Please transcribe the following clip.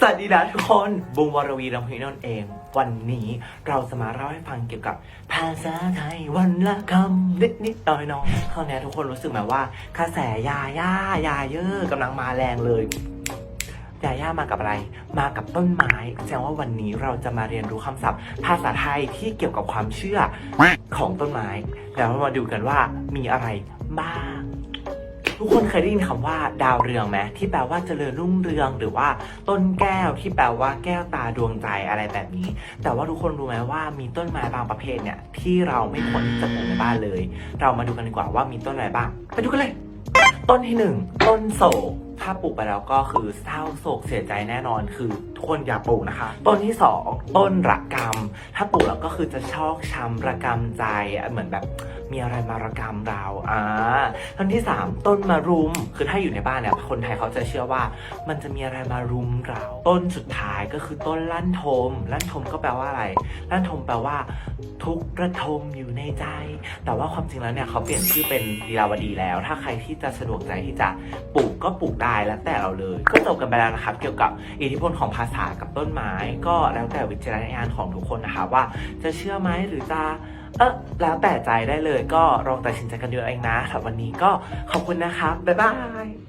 สวัสดีนะทุกคนบุมวรวีรำพีนนท์เอง วันนี้เราจะมาเล่าให้ฟังเกี่ยวกับภาษาไทยวันละคำนิดนิดน้อยน้อยๆครานี้ทุกคนรู้สึกไหมว่ากระแสยาย่ายาเยอะกำลังมาแรงเลยยาย่ามากับอะไร มากับต้นไม้แสดงว่าวันนี้เราจะมาเรียนรู้คำศัพท์ ภาษาไทยที่เกี่ยวกับความเชื่อของต้นไม้แล้วมาดูกันว่ามีอะไรบ้าง ทุกคนเคยได้ยินคำว่าดาวเรืองไหมที่แปลว่าเจริญรุ่งเรือง หรือว่าต้นแก้วที่แปลว่าแก้วตาดวงใจอะไรแบบนี้ แต่ว่าทุกคนรู้ไหมว่ามีต้นไม้บางประเภทเนี่ยที่เราไม่ควรที่จะปลูกในบ้านเลย เรามาดูกันดีกว่าว่ามีต้นอะไรบ้าง ไปดูกันเลย ต้นที่หนึ่งต้นโศกถ้าปลูกไปแล้วก็คือเศร้าโศกเสียใจแน่นอนคือทุกคนอย่าปลูกนะคะ ต้นที่สองต้นระกำถ้าปลูกแล้วก็คือจะชอกช้ำระกำใจเหมือนแบบ มีอะไรมาระกำเราอ่าต้นที่สามต้นมะรุม คือถ้าอยู่ในบ้านเนี่ยคนไทยเขาจะเชื่อว่า มันจะมีอะไรมารุมเรา ต้นสุดท้ายก็คือต้นลั่นทม ลั่นทมก็แปลว่าอะไร ลั่นทมแปลว่า ทุกระทมอยู่ในใจ แต่ว่าความจริงแล้วเนี่ยเขาเปลี่ยนชื่อเป็นลีลาวดีแล้ว ถ้าใครที่จะสะดวกใจที่จะปลูกก็ปลูกได้แล้วแต่เราเลย ก็จบกันไปแล้วนะครับ เกี่ยวกับอิทธิพลของภาษากับต้นไม้ ก็แล้วแต่วิจารณญาณของทุกคนนะคะว่า จะเชื่อไหมหรือจะเออแล้วแต่ใจได้เลยก็ลองตัดสินใจกันดูเองนะสำหรับวันนี้ก็ขอบคุณนะครับบ๊ายบาย